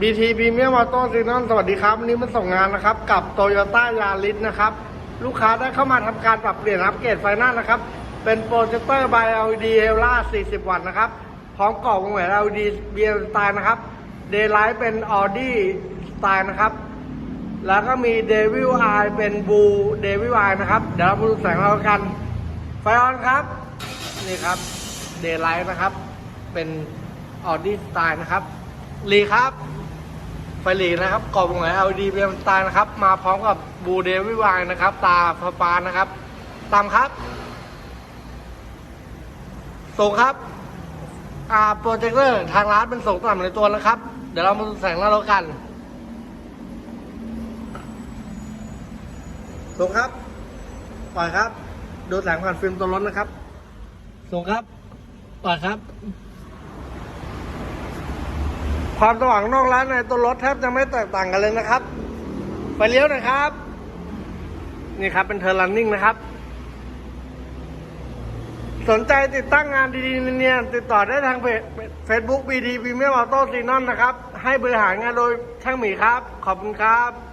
BT Premium Auto s e n o n สวัสดีครับวันนี้มาส่งงานนะครับ กับ Toyota Yaris นะครับ ลูกค้าได้เข้ามาทำการปรับเปลี่ยนอัปเกรดไฟหน้านะครับ เป็นโปรเจคเตอร์ by LED Hella 40 วัตต์นะครับ พร้อมกรอบวงแหวน LED BL สไตล์นะครับ Daylight เป็น Audi สไตล์นะครับ แล้วก็มี Devil Eye เป็น Blue Devil Eye นะครับ เดี๋ยวเรามาดูแสงเรากัน ไฟออนครับ นี่ครับ Daylight นะครับ เป็น Audi สไตล์นะครับลีครับ ไฟหลีนะครับกรอบวงแหวน LED เป็นสไตล์นะครับ มาพร้อมกับบูเดวิวายนะครับ ตาฟ้าฟานะครับ ตามครับส่งครับอ่าโปรเจคเตอร์ทางร้านเป็นส่งต่ำในตัวนะครับ เดี๋ยวเรามาดูแสงแล้วแล้วกันส่งครับปล่อยครับ ดูแสงผ่านฟิล์มตัวรถนะครับส่งครับปล่อยครับ ความสว่างนอกร้านในตัวรถแทบจะไม่แตกต่างกันเลยนะครับ ไปเลี้ยวนะครับ นี่ครับเป็นเทอร์ลันนิ่งนะครับ สนใจติดตั้งงานดีๆเนียนติดต่อได้ทางเฟซบุ๊กบีดีพรีเมียมออโต้ซีนอนนะครับ ให้บริหารงานโดยช่างหมีครับ ขอบคุณครับ